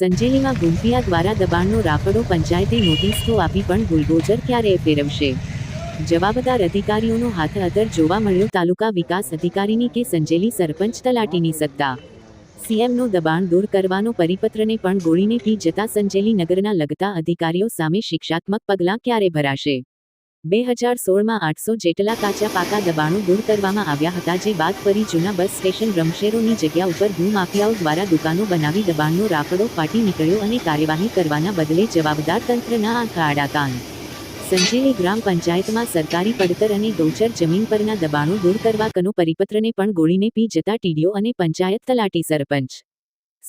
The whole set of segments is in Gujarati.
સંજેલીમાં ગુંપિયા દ્વારા દબાણનો રાફડો પંચાયતે નોટિસ તો આપી પણ બુલડોઝર ક્યારે ફેરવશે? જવાબદાર અધિકારીઓનો હાથ અદર જોવા મળ્યો તાલુકા વિકાસ અધિકારીની કે સંજેલી સરપંચ તલાટીની સત્તા. સીએમનો દબાણ દૂર કરવાનો પરિપત્રને પણ ગોળીને પી જતા સંજેલી નગરના લગતા અધિકારીઓ સામે શિક્ષાત્મક પગલાં ક્યારે ભરાશે? બે હજાર સોળમાં આઠસો જેટલા કાચા પાકા દબાણો દૂર કરવામાં આવ્યા હતા જે બાદ ફરી જૂના બસ સ્ટેશન રમશેરોની જગ્યા ઉપર ભૂમાફિયાઓ દ્વારા દુકાનો બનાવી દબાણનો રાફડો ફાટી નીકળ્યો અને કાર્યવાહી કરવાના બદલે જવાબદાર તંત્રના આંખ આડા સંજેલી ગ્રામ પંચાયતમાં સરકારી પડતર અને ગૌચર જમીન પરના દબાણો દૂર કરવા કનો પરિપત્રને પણ ગોળીને પી જતા ટીડીઓ અને પંચાયત તલાટી સરપંચ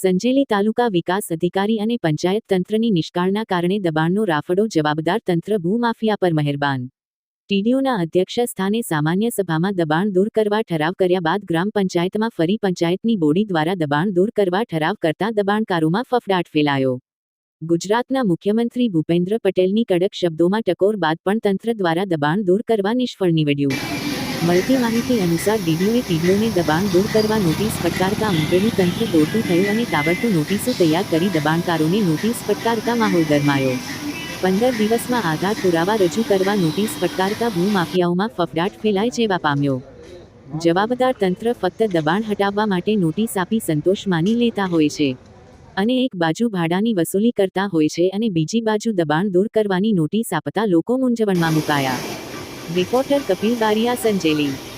સંજેલી તાલુકા વિકાસ અધિકારી અને પંચાયત તંત્રની નિષ્કાળના કારણે દબાણનો રાફડો જવાબદાર તંત્ર ભૂમાફિયા પર મહેરબાન. ટીડીઓના અધ્યક્ષ સ્થાને સામાન્ય સભામાં દબાણ દૂર કરવા ઠરાવ કર્યા બાદ ગ્રામ પંચાયતમાં ફરી પંચાયતની બોડી દ્વારા દબાણ દૂર કરવા ઠરાવ કરતા દબાણકારોમાં ફફડાટ ફેલાયો. ગુજરાતના મુખ્યમંત્રી ભૂપેન્દ્ર પટેલની કડક શબ્દોમાં ટકોર બાદ પણ તંત્ર દ્વારા દબાણ દૂર કરવા નિષ્ફળ નીવડ્યું. મળતી માહિતી અનુસાર ડીડીઓએ ટીડીઓને દબાણ દૂર કરવા નોટિસ ફટકારતા અંગેનું તંત્ર દોડતું થયું અને તાબડતોબ નોટિસો તૈયાર કરી દબાણકારોને નોટિસ ફટકારતા માહોલ ગરમાયો. પંદર દિવસમાં આધાર પુરાવા રજૂ કરવા નોટિસ ફટકારતા ભૂમાફિયાઓમાં ફફડાટ ફેલાય જેવા પામ્યો. જવાબદાર તંત્ર ફક્ત દબાણ હટાવવા માટે નોટિસ આપી સંતોષ માની લેતા હોય છે. અને એક બાજુ ભાડાની વસૂલી કરતા હોય છે અને બીજી બાજુ દબાણ દૂર કરવાની નોટિસ આપતા લોકો મૂંઝવણમાં મુકાયા. રિપોર્ટર કપિલ દારિયા સંજેલી